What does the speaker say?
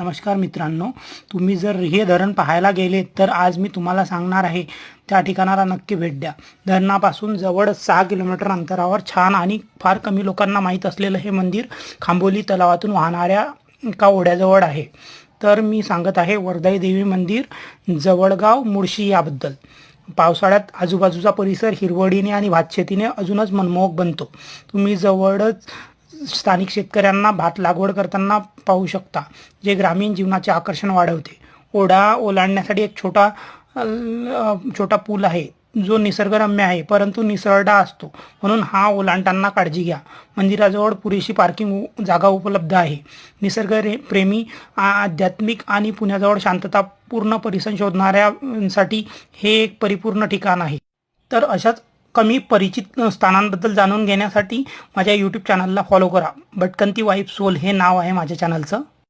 नमस्कार मित्रांनो तुम्ही जर हे धरण पाहायला गेले तर आज मी तुम्हाला सांगणार आहे त्या ठिकाणाला नक्की भेट द्या. धरणापासून जवळ सहा किलोमीटर अंतरावर छान आणि फार कमी लोकांना माहीत असलेलं हे मंदिर खांबोली तलावातून वाहणाऱ्या एका ओढ्याजवळ आहे. तर मी सांगत आहे वर्धाई देवी मंदिर जवळगाव मुळशी याबद्दल. पावसाळ्यात आजूबाजूचा परिसर हिरवळीने आणि भातशेतीने अजूनच मनमोहक बनतो. तुम्ही जवळच स्थानिक शेतकऱ्यांना भात लागवड करताना पाहू शकता जे ग्रामीण जीवनाचे आकर्षण वाढवते. ओढा ओलांडण्यासाठी एक छोटा छोटा पूल आहे. जो निसर्गरम्य आहे परंतु निसरडा असतो. म्हणून हा ओलांडताना काळजी घ्या. मंदिराजवळ पुरेशी पार्किंग उ- जागा उपलब्ध आहे. निसर्ग रे प्रेमी आ- आध्यात्मिक आणि पुण्याजवळ शांततापूर्ण परिसर शोधणाऱ्यांसाठी हे एक परिपूर्ण ठिकाण आहे. तर अशाच कमी परिचित स्थानांबद्दल जाणून घेण्यासाठी माझ्या यूट्यूब चॅनलला फॉलो करा. भटकंती वाईफ सोल हे नाव आहे माझ्या चॅनलचं